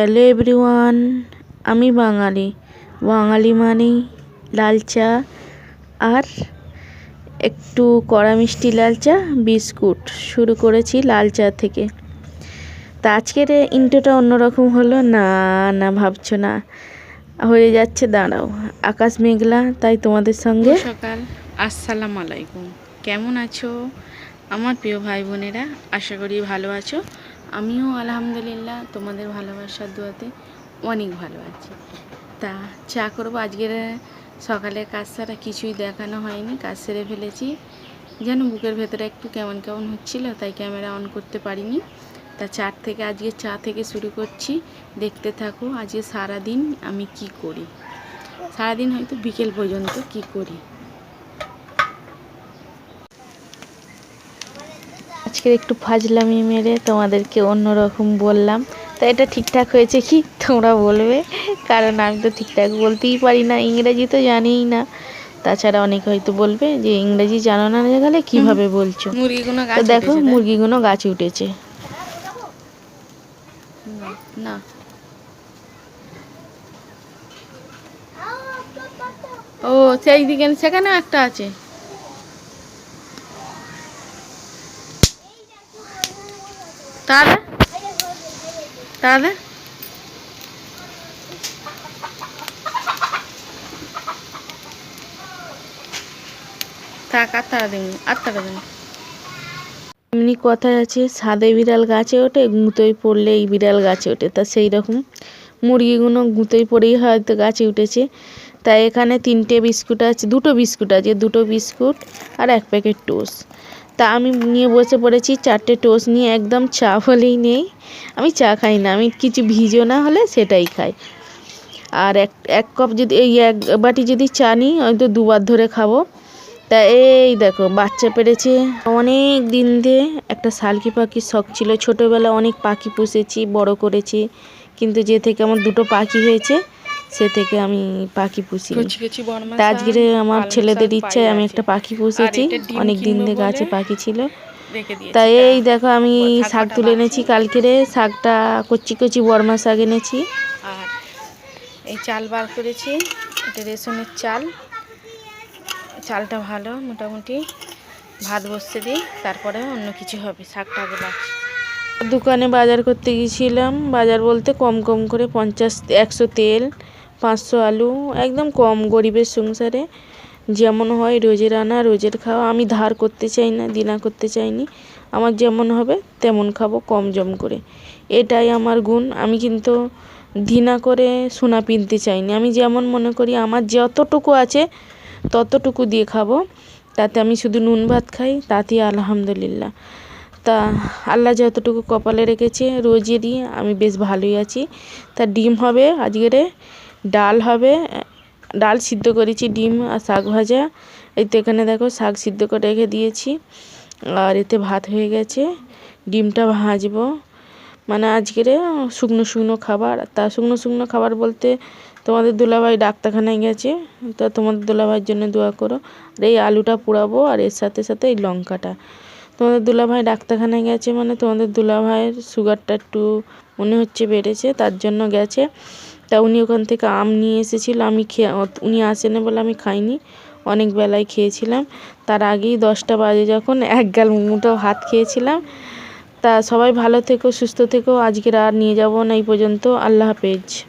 Hello everyone আমি বাঙালি। বাঙালি মানেই লাল চা আর একটু কড়া মিষ্টি লাল চা, বিস্কুট। শুরু করেছি লাল চা থেকে। তা আজকের ইন্টোটা অন্যরকম হলো। না না, ভাবছ না। হয়ে যাচ্ছে, দাঁড়াও। আকাশ মেঘলা, তাই তোমাদের সঙ্গে। সকাল। আসসালামু আলাইকুম। কেমন আছো? আমার প্রিয় ভাই বোনেরা, আশা করি ভালো আছো। আমিও আলহামদুলিল্লাহ তোমাদের ভালোবাসার দোয়াতে অনেক ভালো আছি। তা চা করব, আজকের সকালে কাজ সারা কিছুই দেখানো হয়নি, কাজ সেরে ফেলেছি। যেন বুকের ভেতরে একটু কেমন কেমন হচ্ছিল, তাই ক্যামেরা অন করতে পারিনি। তা চার থেকে, আজকে চা থেকে শুরু করছি। দেখতে থাকো, আজকে সারাদিন আমি কি করি? সারাদিন হয়তো বিকেল পর্যন্ত কি করি? আজকে একটু ফাজলামি মেরে তোমাদেরকে অন্যরকম বললাম। তা এটা ঠিকঠাক হয়েছে কি? তোমরা বলবে। কারণ আমি তো ঠিকঠাক বলতেই পারি না ইংরেজি তো জানিই না। তাছাড়া অনেক হয়তো বলবে যে ইংরেজি জানো না গেলে কীভাবে বলছো? মুরগিগুলো তো দেখো মুরগিগুলো গাছে উঠেছে। না, ও সেই দিকে সেখানে একটা আছে। তাহলে? তাহলে? দিন এমনি কথায় আছে সাদে বিড়াল গাছে ওঠে, গুঁতোয় পড়লে এই বিড়াল গাছে ওঠে, তা সেই রকম। মুরগিগুলো গুঁতোয় পড়েই হয়তো গাছে উঠেছে। তাই এখানে তিনটে বিস্কুট আছে, দুটো বিস্কুট আছে, দুটো বিস্কুট আর এক প্যাকেট টোস্ট। তা আমি নিয়ে বসে পড়েছি, চারটে টোস্ট নিয়ে, একদম চা বলেই নেই। আমি চা খাই না, আমি কিছু ভিজো না হলে সেটাই খাই। আর এক এক কাপ যদি, এই এক বাটি যদি চা নিই, হয়তো দুবার ধরে খাব। তা এই দেখো, বাচ্চা পেরেছে। অনেক দিন দিয়ে একটা শালকি পাখির শখ ছিল। ছোটোবেলা অনেক পাখি পুষেছি, বড় করেছি। কিন্তু যে থেকে আমার দুটো পাখি হয়েছে সে থেকে আমি পাখি পুষি কচি কচি তা আজকের আমার ছেলেদের ইচ্ছায় আমি একটা পাখি পুষেছি অনেক দিন দিয়ে গাছে পাখি ছিল। তাই তা এই দেখো আমি শাক তুলে। এনেছি কালকেরে শাকটা কচি কচি বর্মা শাক এনেছি। আর এই চাল বার করেছি এটা রেশনের চাল। চালটা ভালো মোটামুটি ভাত বসতে দিই তারপরে অন্য কিছু হবে শাকটা আগে দোকানে বাজার করতে গিয়েছিলাম বাজার বলতে কম কম করে পঞ্চাশ একশো তেল পাঁচশো আলু, একদম কম গরিবের সংসারে। যেমন হয় রোজের আনা, রোজের খাওয়া। আমি ধার করতে চাই না, দিনা করতে চাইনি। আমার যেমন হবে, তেমন খাব, কম জম করে। এটাই আমার গুণ। আমি কিন্তু দিনা করে সোনা পিনতে চাইনি। আমি যেমন মনে করি, আমার যতটুকু আছে, ততটুকু দিয়ে খাব। তাতে আমি শুধু নুন ভাত খাই তাতেই আলহামদুলিল্লাহ। তা আল্লাহ যতটুকু কপালে রেখেছে, রোজেরই আমি বেশ ভালোই আছি। তা ডিম হবে আজকেরে ডাল হবে, ডাল সিদ্ধ করেছি, ডিম আর শাক ভাজা। এই তো এখানে দেখো শাক সিদ্ধ করে রেখে দিয়েছি। আর এতে ভাত হয়ে গেছে, ডিমটা ভাজবো। মানে আজকেরে শুকনো শুকনো খাবার। তা শুকনো শুকনো খাবার বলতে তোমাদের দুলাভাই ডাক্তারখানায় গেছে, তা তোমাদের দুলাভাইয়ের জন্য দোয়া করো। আর এই আলুটা পোড়াবো আর এর সাথে সাথে এই লঙ্কাটা। তোমাদের দুলাভাই ডাক্তারখানায় গেছে মানে তোমাদের দুলাভাইয়ের সুগারটা একটু মনে হচ্ছে বেড়েছে, তার জন্য গেছে। তা উনি ওখান থেকে আম নিয়ে এসেছিল, আমি খেয়ে উনি আসেনি বলে আমি খাইনি। অনেক বেলায় খেয়েছিলাম। তার আগেই দশটা বাজে যখন এক গাল মোমোটাও হাত খেয়েছিলাম। তা সবাই ভালো থেকো, সুস্থ থেকো, আজকের আর নিয়ে যাব না এই পর্যন্ত। আল্লাহ হাফেজ।